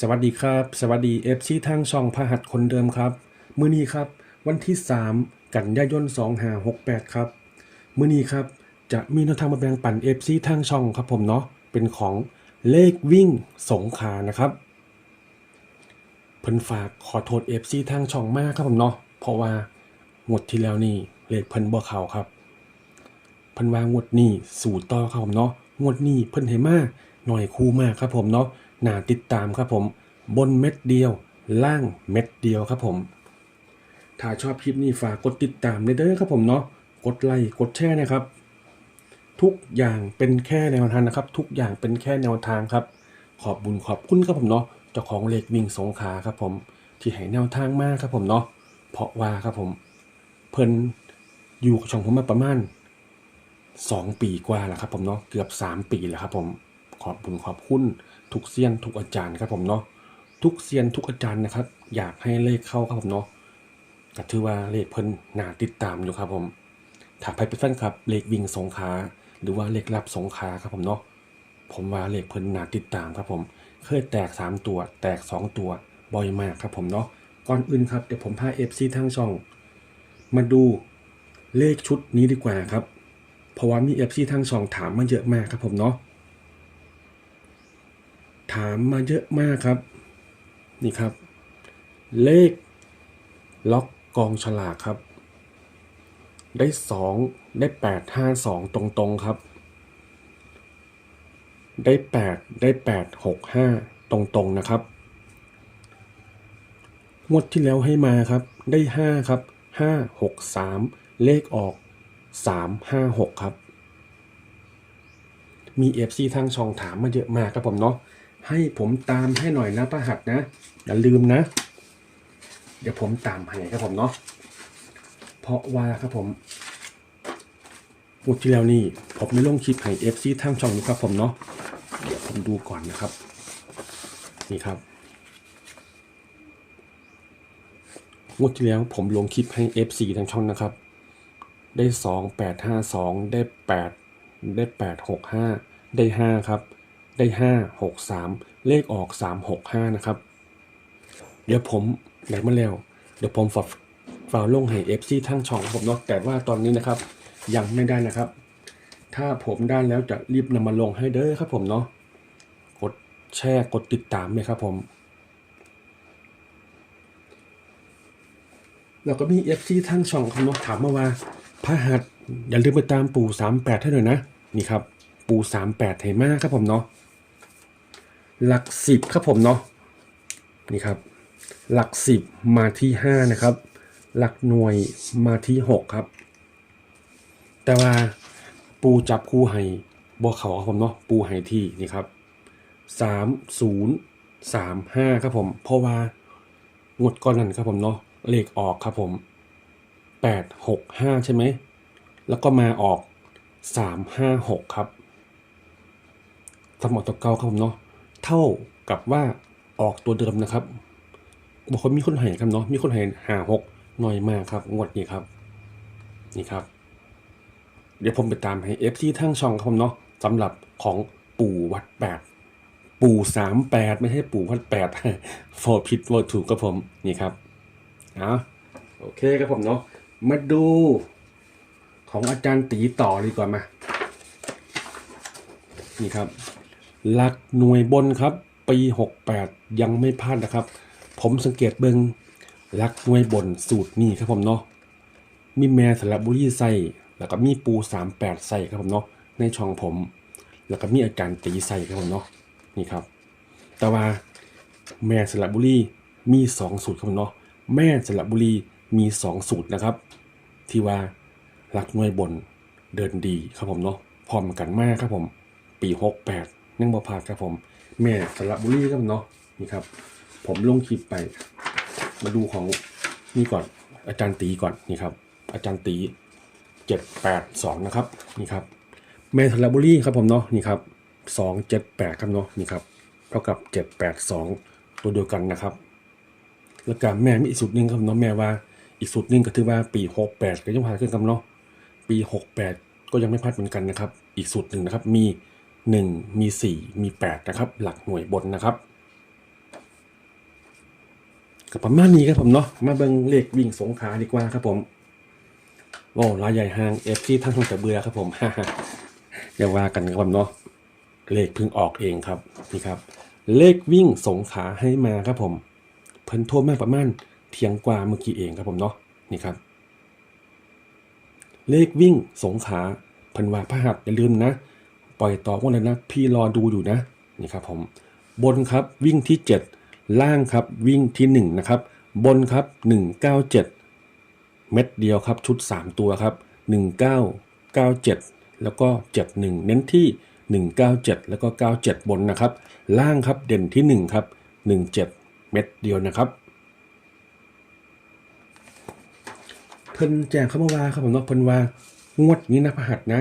สวัสดีครับ สวัสดีเอฟซีทางช่องพหัสคนเดิมครับ มื้อนี้ครับ วันที่ 3 กันยายน2568 ครับ มื้อนี้ครับ จะมีแนวทางมาแบ่งปันเอฟซีทางช่องครับผมเนาะเป็นของเลขวิ่งสงขานะครับเพิ่นฝากขอโทษเอฟซีทางช่องมากครับผมเนาะเพราะว่างวดที่แล้วนี่เลขเพิ่นบ่เข้าครับเพิ่นว่างวดนี้สู่ต่อครับผมเนาะงวดนี้เพิ่นให้มากหน่อยคู่มากครับผมเนาะ น่าติดตามครับผม บนเม็ดเดียว ล่างเม็ดเดียวครับผม ถ้าชอบคลิปนี้ฝากกดติดตามเด้อครับผมเนาะกดไลค์กดแชร์นะครับ ทุกอย่างเป็นแค่แนวทางนะครับ ทุกอย่างเป็นแค่แนวทางครับ ขอบบุญขอบคุณครับผมเนาะเจ้าของเลขวิ่งสงขาครับผม ที่ให้แนวทางมากครับผมเนาะเพราะว่าครับผม เพิ่นอยู่กับช่องผมมาประมาณสองปีกว่าแล้วครับผมเนาะเกือบสามปีแล้วครับผมขอบคุณขอบคุณ ทุกเซียนทุกอาจารย์ครับผมเนาะทุกเซียนทุกอาจารย์นะครับ อยากให้เลขเข้าครับผมเนาะก็ถือว่าเลขเพิ่นน่าติดตามอยู่ครับผมถ้าใครเป็นแฟนครับเลขวิ่งสงขาหรือว่าเลขรับสงขาครับผมเนาะผมว่าเลขเพิ่นน่าติดตามครับผม เคยแตกสามตัว แตกสองตัวบ่อยมากครับผมเนาะก่อนอื่นครับเดี๋ยวผมพาเอฟซีทั้งช่อง มาดูเลขชุดนี้ดีกว่าครับ เพราะว่ามีเอฟซีทางช่องถามมาเยอะมากครับผมเนาะ ถามมาเยอะมากครับ นี่ครับ เลขล็อกกองฉลากครับ ได้สองได้แปดห้าสองตรงๆครับ ได้แปดได้แปดหกห้าตรงๆนะครับงวดที่แล้วให้มาครับ ได้ห้าครับห้าหกสามเลขออกสามห้าหกครับมีเอฟซีทางช่องถามมาเยอะมากครับผมเนาะ ให้ผมตามให้หน่อยนะประหัดนะ อย่าลืมนะ เดี๋ยวผมตามให้ครับผมเนาะเพราะว่าครับผมงวดที่แล้วนี่ผมไม่ลงคลิปให้เอฟซีทางช่องนี้ครับผมเนาะเดี๋ยวผมดูก่อนนะครับ นี่ครับงวดที่แล้วผมลงคลิปให้ FC ทางช่องนะครับ ได้สองแปดห้าสองได้แปดได้แปดหกห้าได้ห้าครับ ได้ห้าหกสามเลขออกสามหกห้านะครับ เดี๋ยวผมไหนมาแล้ว เดี๋ยวผมฝากฝากลงให้ FC ทั้งช่องผมเนาะแต่ว่าตอนนี้นะครับ ยังไม่ได้นะครับ ถ้าผมได้แล้วจะรีบนำมาลงให้เด้อครับผมเนาะกดแชร์กดติดตามเลยครับผมแล้วก็มีเอฟซีท่านช่องคำนกถามมาว่าพระหัสอย่าลืมไปตามปู่สามแปดให้หน่อยนะ นี่ครับ ปู่สามแปดเห็นมากครับผมเนาะ หลักสิบครับผมเนาะนี่ครับ หลักสิบมาที่ห้านะครับ หลักหน่วยมาที่หกครับ แต่ว่าปูจับคู่ให้บอเขาครับผมเนาะปูให้ที่นี่ครับสามศูนย์สามห้าครับผม เพราะว่างดก้อนนั้นครับผมเนาะเลขออกครับผมแปดหกห้าใช่ไหมแล้วก็มาออกสามห้าหกครับสมอตัวเก่าครับผมเนาะ เท่ากับว่าออกตัวเดิมนะครับบอกว่ามีคนให้ครับเนาะมีคนให้หาหกหน่อยมากครับ งวดนี้ครับ นี่ครับ เดี๋ยวผมไปตามให้ FC ทั้งช่องครับผมเนาะสำหรับของปู่วัดแปดปู่สามแปดไม่ใช่ปู่พันแปดโฟร์ผิดโฟร์ถูกครับผมนี่ครับเอาโอเคครับผมเนาะมาดูของอาจารย์ตีต่อดีกว่ามา นี่ครับ หลักหน่วยบนครับ ปี 68 ยังไม่พลาดนะครับ ผมสังเกตเบิงหลักหน่วยบนสูตรนี้ครับผมเนาะมีแม่สระบุรีใส่แล้วก็มีปู 38 ใส่ครับผมเนาะในช่องผม แล้วก็มีอาการตีใส่ครับผมเนาะนี่ครับ แต่ว่าแม่สระบุรีมี 2 สูตรครับผมเนาะแม่สระบุรีมี 2 สูตรนะครับ ที่ว่าหลักหน่วยบนเดินดีครับผมเนาะพร้อมกันมากครับผม ปี 68 ยังบ่ผ่าครับผม แม่สระบุรีครับเนาะนี่ครับ ผมลงคลิปไป มาดูของนี่ก่อน อาจารย์ตีก่อนนี่ครับ อาจารย์ตีเจ็ดแปดสองนะครับนี่ครับ แม่สระบุรีครับผมเนาะนี่ครับสองเจ็ดแปดครับเนาะนี่ครับเท่ากับเจ็ดแปดสองตัวเดียวกันนะครับ แล้วก็แม่มีอีกสูตรหนึ่งครับเนาะแม่ว่าอีกสูตรหนึ่งก็ถือว่าปีหกแปดก็ยังผ่านขึ้นครับเนาะปีหกแปดก็ยังไม่พลาดเหมือนกันนะครับ อีกสูตรหนึ่งนะครับมี หนึ่งมีสี่มีแปดนะครับ หลักหน่วยบนนะครับกับประมาณนี้ครับผมเนาะมาเบิ่งเลขวิ่งสงขาดีกว่าครับผมโอ้รายใหญ่ห่างเอฟซีทั้งทงจะเบื่อครับผมอย่าว่ากันครับผมเนาะเลขเพิ่งออกเองครับนี่ครับ เลขวิ่งสงขาให้มาครับผม เพิ่นโทรมาประมาณเทียงกว่าเมื่อกี้เองครับผมเนาะนี่ครับ เลขวิ่งสงขาเพันว่าพระหัสอย่าลืมนะ ปล่อยต่อวันเลยนะ พี่รอดูอยู่นะนี่ครับผมบนครับวิ่งที่ 7 ล่างครับวิ่งที่ 1 นะครับ บนครับ 197 เม็ดเดียวครับชุด 3 ตัวครับ 1997 แล้วก็ 71 เน้นที่ 197 แล้วก็ 97 บนนะครับ ล่างครับเด่นที่ 1 ครับ 17 เม็ดเดียวนะครับเพิ่นแจ้งเข้ามาว่าครับผมเนาะเพิ่นว่างวดนี้นะพะหัสนะ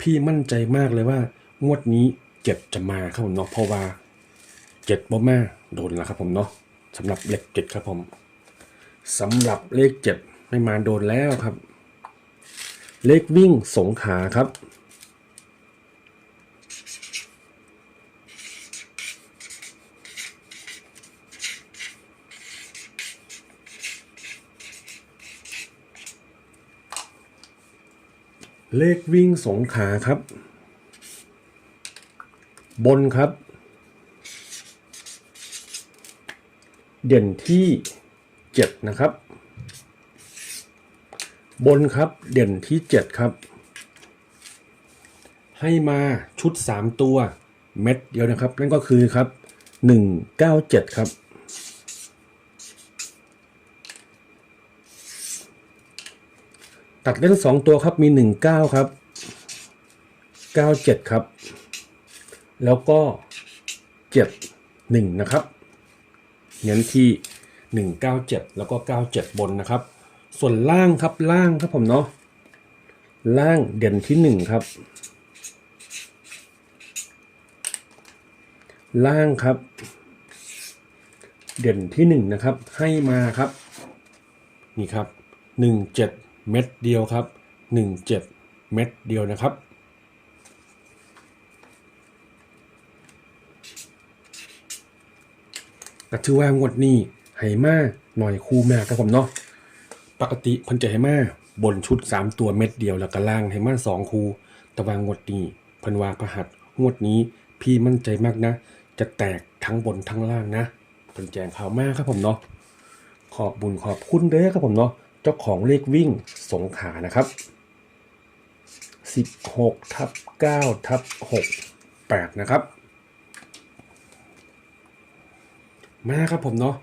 พี่มั่นใจมากเลยว่า งวดนี้เจ็ดจะมาครับผมเนาะเพราะว่าเจ็ดบ่มาโดนแล้วครับผมเนาะสำหรับเลขเจ็ดครับผมสำหรับเลขเจ็ดไม่มาโดนแล้วครับ เลขวิ่งสงขาครับ เลขวิ่งสงขาครับ บนครับ เด่นที่ 7 นะครับ บนครับเด่นที่ 7 ครับ ให้มาชุด 3 ตัวเม็ดเดียวนะครับ นั่นก็คือครับ 197 ครับ ตัดเล่นสองตัวครับมีหนึ่งเก้าครับเก้าเจ็ดครับ แล้วก็เจ็ดหนึ่งนะครับเน้นที่หนึ่งเก้าเจ็ดแล้วก็เก้าเจ็ดบนนะครับ ส่วนล่างครับล่างครับผมเนาะล่างเด่นที่หนึ่งครับ ล่างครับ เด่นที่หนึ่งนะครับ ให้มาครับ นี่ครับหนึ่งเจ็ด เม็ดเดียวครับหนึ่งเจ็ดเม็ดเดียวนะครับ ก็ถือว่างวดนี้ไหมาหน่อยคู่แม่ครับผมเนาะปกติพันจะไหมาบนชุด 3 ตัวเม็ดเดียวแล้วก็ล่างไหมาสองคู่ต่ว่างวดนี้เพันวาประหัสงวดนี้พี่มั่นใจมากนะ จะแตกทั้งบนทั้งล่างนะเพิ่นแจงข่าวมากครับผมเนาะขอบบุญขอบคุณเด้อครับผมเนาะ เจ้าของเลขวิ่งสงขานะครับ 16ทับ9ทับ6 8 นะครับ มาครับผมเนาะ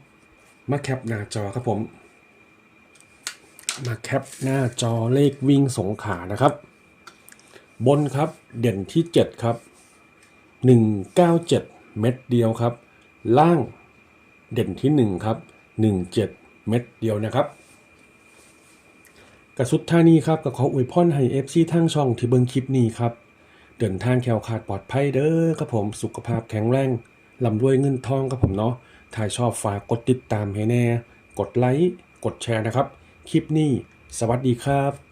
มาแคปหน้าจอครับผม มาแคปหน้าจอเลขวิ่งสงขานะครับ บนครับเด่นที่ 7 ครับ 197 เม็ดเดียวครับ ล่างเด่นที่ 1 ครับ 17 เม็ดเดียวนะครับ กับสุดท่านี้ครับก็ขออวยพรให้ FC ทางช่องที่เบิ่งคลิปนี้ครับ เดินทางแคล้วคลาดปลอดภัยเด้อครับผมสุขภาพแข็งแรงลำรวยเงินทองครับผมเนาะถ้าชอบฝากกดติดตามให้แน่ กดไลค์กดแชร์นะครับ คลิปนี้ สวัสดีครับ